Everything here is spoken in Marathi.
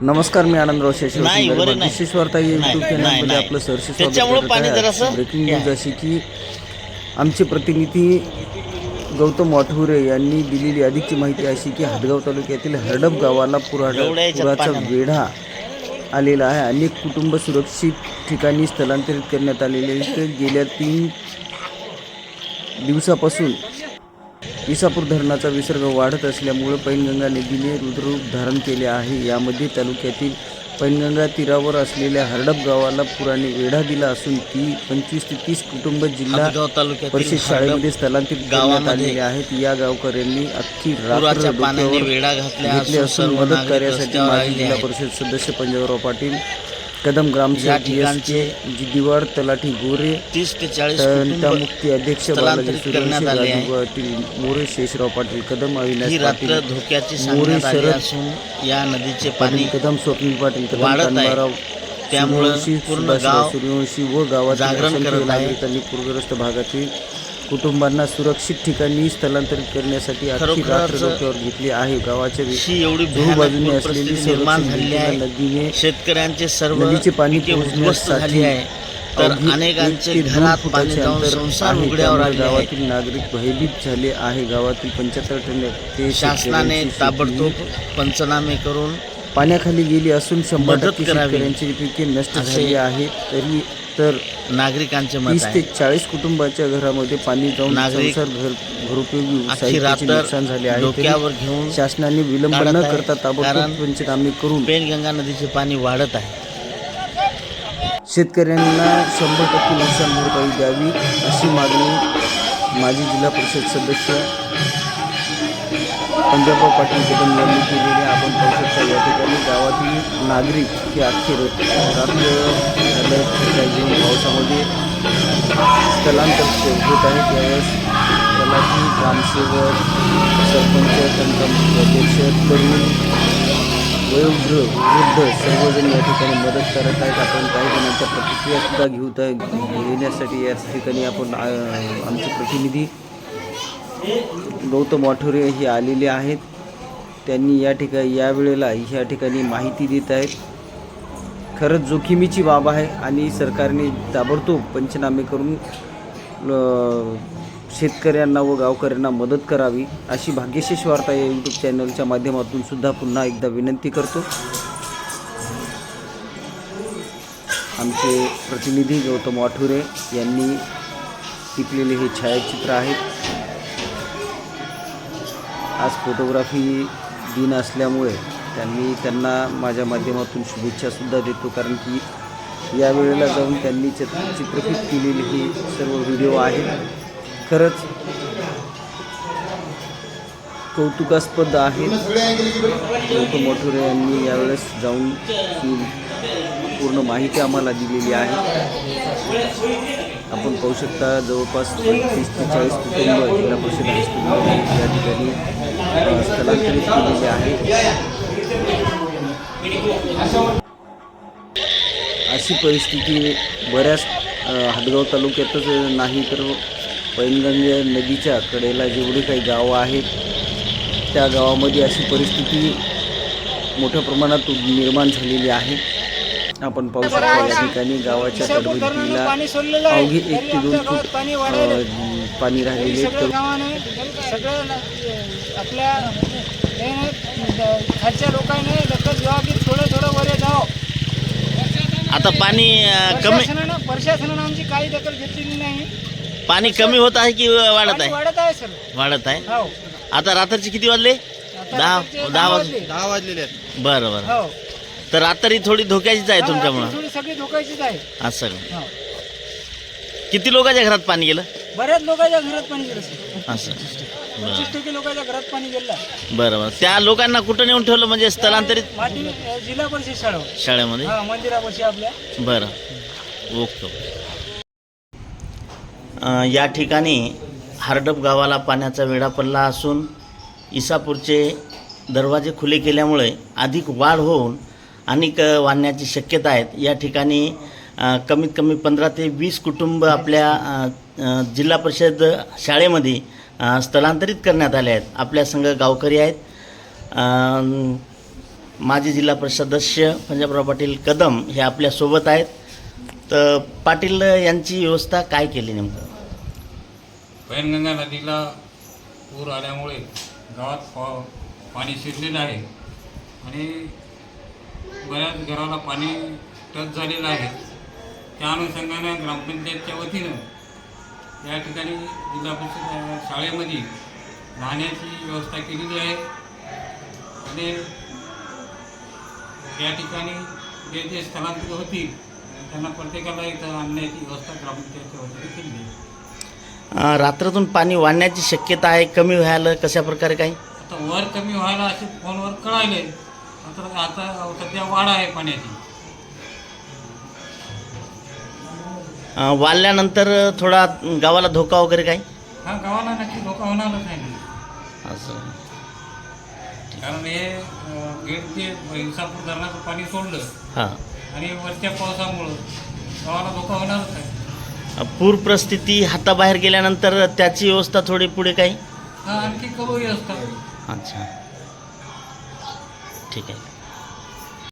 नमस्कार मी नाही, चॅनलमध्ये. आपलं ब्रेकिंग न्यूज अशी की आमचे प्रतिनिधी गौतम वाठुरे यांनी दिलेली अधिकची माहिती अशी की हदगाव तालुक्यातील हरडप गावाला पुराचा. वेढा आलेला आहे. अनेक कुटुंब सुरक्षित ठिकाणी स्थलांतरित करण्यात आलेले गेल्या तीन दिवसापासून विसापूर धरणाचा विसर्ग वाढत असल्यामुळे पैनगंगा नदीने रुद्ररूप धारण केले आहे यामध्ये तालुक्यातील पैनगंगा तीरावर असलेल्या हरडप गावाला पुराने वेढा दिला असून ती पंचवीस ते तीस कुटुंब जिल्हा परिषद शाळेमध्ये स्थलांतरित करण्यात आलेले आहेत या गावकऱ्यांनी अख्खी रात्र घेतले असून मदत कार्यासाठी माजी जिल्हा. परिषद सदस्य पंजाबराव पाटील कदम या ग्रामसेवक ठिकाणचे जिद्दीवाड तलाठी गोरे तीस ते चाळीस कुटुंब मुक्ती अध्यक्ष बालाजी स्थलांतरित सूर्यवंशी करण्यात आले आहे. राजू पाटील मोरे शेषराव पाटील कदम ही अविनाश रात्र पाटील धोक्याची मोरे सांगण्यात आली शरद असून या नदीचे पाणी पाटील कदम स्वप्नील पाटील कदम वाढत आहे. कानबाराव त्यामुळं सूर्यवंशी, पूर्ण सुभाषराव गाव सूर्यवंशी व गावातील जागरण असंख्य करत आहे. नागरिकांनी पूरग्रस्त भागातील कुटुंबांना सुरक्षित ठिकाणी स्थलांतरित करण्यासाठी खरोखरच रात्र डोक्यावर घेतली आहे. गावाच्या ही एवढी असलेली निर्माण झालेली भिंतीला आहे. नदीने शेतकऱ्यांचे सर्व नदीचे पाणी उद्ध्वस्त झाली आहे. तर अनेकांचे ते घरात फुटाचे पाणी जाऊन अंतर संसार. उघड्यावर आले गावातील नागरिक भयभीत झाले आहे. गावातील पंच्याहत्तर टक्के शासनाने शेतकऱ्यांची शेती ताबडतोब पंचनामे करून पाण्याखाली गेली असून शंभर टक्के. शेतकऱ्यांची पिके नष्ट झाली आहेत तरी तर नागरिकांचे मत तीस ते आहे चाळीस कुटुंबाच्या घरामध्ये पाणी जाऊन नागरिक संसार घर घरोपयोगी अख्खी साहित्याचे रात्र नुकसान झाले आहे तरी डोक्यावर घेऊन शासनाने विलंब काढत न आहे. करता ताबडतोब कारण पंचनामे करून पेनगंगा नदीचे पाणी वाढत आहे शेतकऱ्यांना शंभर टक्के नुकसान भरपाई द्यावी अशी मागणी माजी जिल्हा परिषद सदस्य पंजाबराव पाटील कदम यांनी केलेली आपण पाहू शकता या ठिकाणी गावातील नागरिक हे अखेर रात्र घेऊन पावसामध्ये स्थलांतर होत आहेत. त्यावेळेस तलाठी ग्रामसेवक सरपंच तंत्र अध्यक्ष तरुण वयोवृद्ध वृद्ध सर्वजण या ठिकाणी मदत करत आहेत. आपण काही जणांच्या प्रतिक्रियासुद्धा घेऊत आहे. घेण्यासाठी या ठिकाणी आपण आमचे प्रतिनिधी गौतम वाठोरे हे आलेले आहेत. त्यांनी या ठिकाणी या वेळेला या ठिकाणी माहिती देत आहेत. खरंच जोखिमीची बाब आहे आणि सरकारने ताबडतोब पंचनामे करून शेतकऱ्यांना व गावकऱ्यांना मदत करावी अशी भाग्यशेष वार्ता या यूट्यूब चॅनलच्या माध्यमातून सुद्धा पुन्हा एकदा विनंती करतो. आमचे प्रतिनिधी गौतम वाठुरे यांनी टिपलेले हे छायाचित्र आहेत आज फोटोग्राफी दिन असल्यामुळे त्यांनी त्यांना माझ्या माध्यमातून शुभेच्छासुद्धा देतो कारण की या वेळेला जाऊन त्यांनी चित चित्रफित केलेली ही सर्व व्हिडिओ आहेत. खरंच कौतुकास्पद आहेत. गौतम मोठुरे यांनी यावेळेस जाऊन ही पूर्ण माहिती आम्हाला दिलेली आहे. आपण पाहू शकता जवळपास तीस ते चाळीस कुटुंब जिल्हा परिषद हायस्कूल या ठिकाणी स्थलांतरित केलेले आहे. अशी परिस्थिती बऱ्याच हदगाव तालुक्यातच नाही तर पैनगंज नदीच्या कडेला जेवढे काही गावं आहेत त्या गावामध्ये अशी परिस्थिती मोठ्या प्रमाणात निर्माण झालेली आहे. आपण पाहू शकता या ठिकाणी गावाच्या तटबंदीला पाणी सोडलेलं आहे. अवघे एक ते दोन आमच्या फूट गावात पाणी राहिलेले सगळं आपल्या हे खालच्या लोकांनी दखल घ्यावं की थोडं थोडं वर जावं. आता पाणी कमी प्रशासनानं आमची काही दखल घेतलेली नाही. पाणी कमी होत आहे की वाढत आहे? वाढत आहे सर. वाढत आहे? हो. आता रात्रीचे किती वाजले? दहा दहा वाज वाजले. दहा वाजलेले आहेत. बरं बरं. हो. तर रात्री थोडी धोक्याचीच आहे तुमच्यामुळं. थोडी सगळी धोकायचीच आहे. असं का? हो. किती लोकांच्या घरात पाणी गेलं? बऱ्याच लोकांच्या घरात पाणी गेलं सर. असं पंचवीस बरं. टक्के लोकांच्या घरात पाणी गेलं. बरं बरं. त्या लोकांना कुठं नेऊन ठेवलं? म्हणजे स्थलांतरित माटी अ, जिल्हा परिषद शाळा. शाळेमध्ये? हा मंदिरापाशी आपल्या. बरं. ओके. अं, या ठिकाणी हार्डप गावाला पाण्याचा वेढा पडला असून इसापूरचे दरवाजे खुले केल्यामुळे अधिक वाढ होऊन अनेक वाढण्याची शक्यता आहेत. या ठिकाणी कमीत कमी पंधरा ते वीस कुटुंब आपल्या जिल्हा परिषद शाळेमध्ये स्थलांतरित करण्यात आले आहेत. आपल्या संघ गावकरी आहेत. माजी जिल्हा परिषद सदस्य पंजाबराव पाटील कदम हे आपल्यासोबत आहेत. तर पाटील यांची व्यवस्था काय केली नेमकं? पैनगंगा नदीला पूर आल्यामुळे गावात पा पाणी शिरलेलं आहे. आणि बऱ्याच घराला पाणी टच झालेलं आहे. त्या अनुषंगानं ग्रामपंचायतच्या वतीनं या ठिकाणी जिल्हा परिषद शाळेमध्ये राहण्याची व्यवस्था केलेली आहे. आणि या ठिकाणी जे जे स्थलांतरित होतील त्यांना प्रत्येकाला इथं आणण्याची व्यवस्था ग्रामपंचायतच्या वतीने केली आहे. रात्रातून पाणी वाढण्याची शक्यता आहे कमी व्हायला कशा प्रकारे काही? आता वर कमी व्हायला असे फोनवर कळायले आता आता सध्या वाढ आहे पाण्याची. अं, वाढल्यानंतर थोडा गावाला धोका वगैरे काही? हा गावाला नक्की धोका होणारच आहे असं. कारण हे अं, गेट जे इंसापूर धरणाचं पाणी सोडलं. हां. आणि वरच्या पावसामुळं गावाला धोका होणारच आहे. पूर परिस्थिती हाताबाहेर गेल्यानंतर त्याची व्यवस्था थोडी पुढे काही? हा आणखी करूही असतात अच्छा. ठीक आहे.